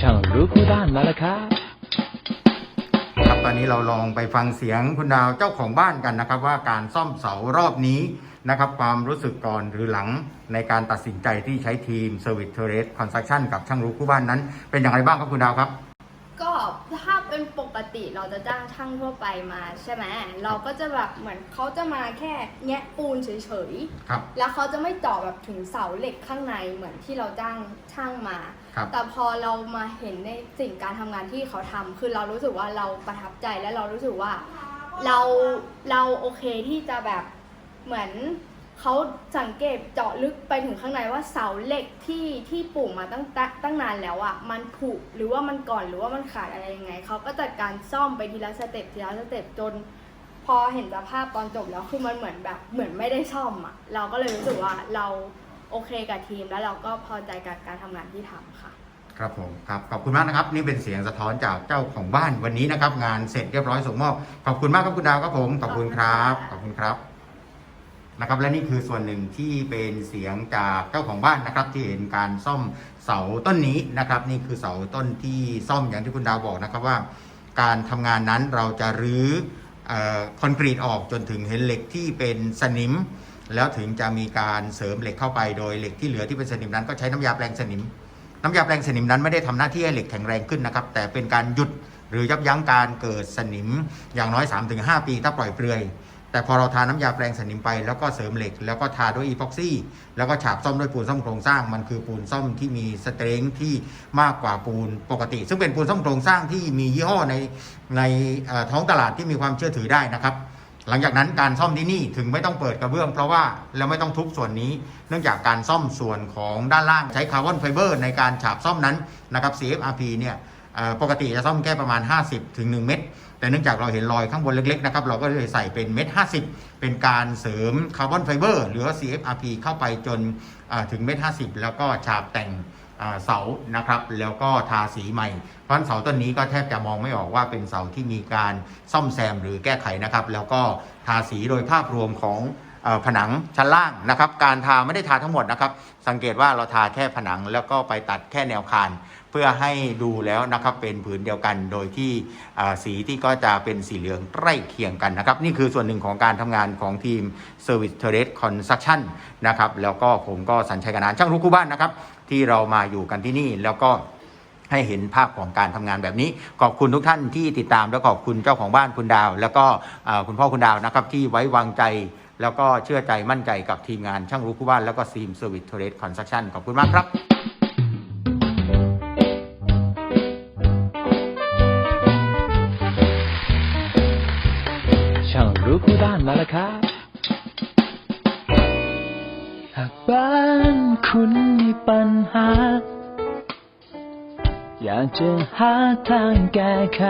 ช่างรู้คู่ด้านมาแล้วครับครับตอนนี้เราลองไปฟังเสียงคุณดาวเจ้าของบ้านกันนะครับ ว่าการซ่อมเสารอบนี้นะครับ ความรู้สึกก่อนหรือหลังในการตัดสินใจที่ใช้ทีม Service t o r e s Construction กับช่างรู้คู่บ้านนั้น เป็นอย่างไรบ้างครับคุณดาวครับ ป็นปกติเราจะจ้างช่างทั่วไปมาใช่ไหมเราก็จะแบบเหมือนเขาจะมาแค่แงะปูนเฉยครับ ๆ แล้วเขาจะไม่เจาะแบบถึงเสาเหล็กข้างในเหมือนที่เราจ้างช่างมา ครับ แต่พอเรามาเห็นในสิ่งการทำงานที่เขาทำคือเรารู้สึกว่าเราประทับใจและเรารู้สึกว่า เราเราโอเคที่จะแบบเหมือน เขาสังเกตเจาะลึกไปถึงข้างในว่าเสาเหล็กที่ที่ปลูกมาตั้งตั้งตั้งนานแล้วอะ่ะมันผุหรือว่ามันก่อนหรือว่ามันขาดอะไรยังไงเขาก็จัดการซ่อมไปทีละสเต็ปทีละสเต็ปจน พอเห็นสภาพตอนจบแล้วคือมันเหมือนแบบเหมือนไม่ได้ซ่อมอะ่ะเราก็เลยรู้สึกว่าเราโอเคกับทีมแล้วเราก็พอใจกับการทำงานที่ทำค่ะ ครับผมครับขอบคุณมากนะครับ นี่เป็นเสียงสะท้อนจากเจ้าของบ้านวันนี้นะครับ งานเสร็จเรียบร้อยส่งมอบขอบคุณมากครับคุณดาวครับผมขอบคุณครับขอบคุณครับ นะครับและนี่คือส่วนหนึ่งที่เป็นเสียงจากเจ้าของบ้านนะครับที่เห็นการซ่อมเสาต้นนี้นะครับ นี่คือเสาต้นที่ซ่อมอย่างที่คุณดาวบอกนะครับว่า การทำงานนั้นเราจะรื้อเอ่อคอนกรีตออกจนถึงเห็นเหล็กที่เป็นสนิม แล้วถึงจะมีการเสริมเหล็กเข้าไปโดยเหล็กที่เหลือที่เป็นสนิมนั้นก็ใช้น้ำยาแปลงสนิม น้ำยาแปลงสนิมนั้นไม่ได้ทำหน้าที่ให้เหล็กแข็งแรงขึ้นนะครับ แต่เป็นการหยุดหรือยับยั้งการเกิดสนิมอย่างน้อย 3-5 ปีถ้าปล่อยเปลือย แต่พอเราทาน้ำยาแปลงสนิมไปแล้วก็เสริมเหล็ก แล้วก็ทาด้วยอีพ็อกซี่ แล้วก็ฉาบซ่อมด้วยปูนซ่อมโครงสร้าง มันคือปูนซ่อมที่มีสเตรนท์ที่มากกว่าปูนปกติ ซึ่งเป็นปูนซ่อมโครงสร้างที่มียี่ห้อในในท้องตลาดที่มีความเชื่อถือได้นะครับหลังจากนั้นการซ่อมที่นี่ถึงไม่ต้องเปิดกระเบื้อง เพราะว่าแล้วไม่ต้องทุบส่วนนี้ เนื่องจากการซ่อมส่วนของด้านล่างใช้คาร์บอนไฟเบอร์ในการฉาบซ่อมนั้นนะครับ CFRP เนี่ยเอ่อปกติจะซ่อมแค่ประมาณ 50ถึง1เม็ด แต่เนื่องจากเราเห็นรอยข้างบนเล็กๆนะครับเราก็เลยใส่เป็นเม็ด50 เป็นการเสริมคาร์บอนไฟเบอร์หรือว่า CFRP เข้าไปจนถึงเม็ด50 แล้วก็ฉาบแต่งเสานะครับแล้วก็ทาสีใหม่ เพราะเสาต้นนี้ก็แทบจะมองไม่ออกว่าเป็นเสาที่มีการซ่อมแซมหรือแก้ไขนะครับ แล้วก็ทาสีโดยภาพรวมของ ผนังชั้นล่างนะครับ การทาไม่ได้ทาทั้งหมดนะครับ สังเกตว่าเราทาแค่ผนังแล้วก็ไปตัดแค่แนวคาน เพื่อให้ดูแล้วนะครับเป็นผืนเดียวกันโดยที่สีที่ก็จะเป็นสีเหลืองใกล้เคียงกันนะครับ นี่คือส่วนหนึ่งของการทำงานของทีม Service t e r r a c Construction นะครับแล้วก็ผมก็สัญชัยกนานช่างรู้คู่บ้านนะครับ ที่เรามาอยู่กันที่นี่แล้วก็ให้เห็นภาพของการทำงานแบบนี้ ขอบคุณทุกท่านที่ติดตามและขอบคุณเจ้าของบ้านคุณดาว แล้วก็คุณพ่อคุณดาวนะครับที่ไว้วางใจ แล้วก็เชื่อใจมั่นใจกับทีมงานช่างรู้คู่บ้านแล้วก็ทีม Service t o r e s Construction ขอบคุณมากครับช่างรู้คู่ด้านมาแล้วครับหากบ้านคุณมีปัญหา อยากจะหาทางแก้ไข